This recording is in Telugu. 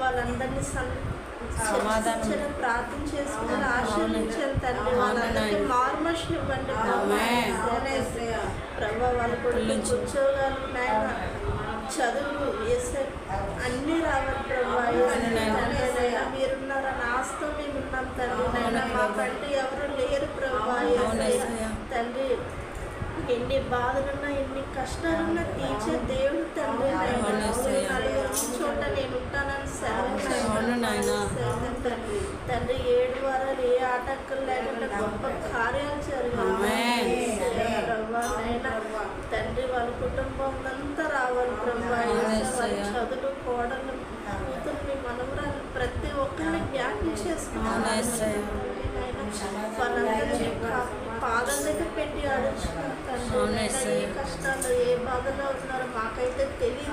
వాళ్ళందరినీ సం- చర్చించడం, ప్రార్థన చేసుకుని ఆశీర్వించాను తండ్రి. వాళ్ళందరికీ మార్మర్షన్ ఇవ్వండి. ప్రభా వాళ్ళు కూడా ఉద్యోగాలు నాయన ఏసై అన్నీ రావాలి ప్రభా. మీరున్నారని ఆస్తో మేము ఉన్నాం తండ్రి. నాయన మాకంటే ఎవరు లేరు ప్రభా ఏసయ్య తండ్రి ఎన్ని బాధలున్నా ఎన్ని కష్టాలున్నా తీర్చే దేవుడు తండ్రి చోట నేను ఉంటానని సెలవు. తండ్రి. తండ్రి ఏడు వారాలు ఏ ఆటంకం లేకుండా గొప్ప కార్యాలు జరగాలి తండ్రి వాళ్ళ కుటుంబం అంతా రావాలి యేసయ్య. చదువులు కోడలు కూతురు మీ మనవరాలు ప్రతి ఒక్కరిని జ్ఞాపకం చేసుకున్నాను అవును ఏ బాధలో ఉన్నారో మాకైతే తెలియదు